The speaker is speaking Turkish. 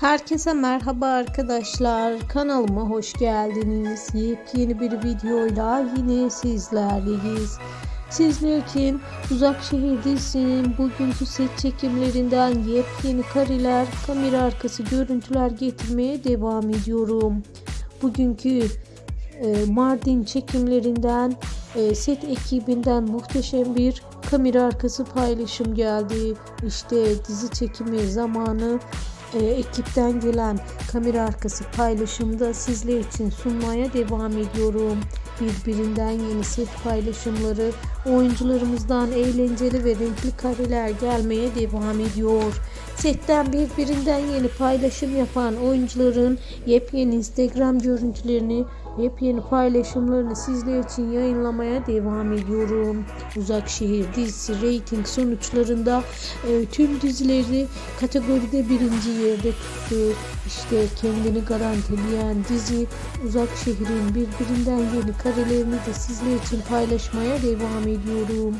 Herkese merhaba arkadaşlar. Kanalıma hoş geldiniz. Yepyeni bir videoyla yine sizlerleyiz. Sizler için Uzak Şehir dizisinin bugünkü set çekimlerinden yepyeni kareler, kamera arkası görüntüler getirmeye devam ediyorum. Bugünkü e, Mardin çekimlerinden e, set ekibinden muhteşem bir kamera arkası paylaşım geldi. İşte dizi çekimi zamanı e, ekipten gelen kamera arkası paylaşımda sizler için sunmaya devam ediyorum. Birbirinden yeni set paylaşımları, oyuncularımızdan eğlenceli ve renkli kareler gelmeye devam ediyor. Setten birbirinden yeni paylaşım yapan oyuncuların yepyeni Instagram görüntülerini, yepyeni paylaşımlarını sizler için yayınlamaya devam ediyorum. Uzak Şehir dizisi reyting sonuçlarında e, tüm dizileri kategoride birinci yerde tuttu. İşte kendini garantileyen dizi Uzak Şehir'in birbirinden yeni karelerini de sizler için paylaşmaya devam ediyorum.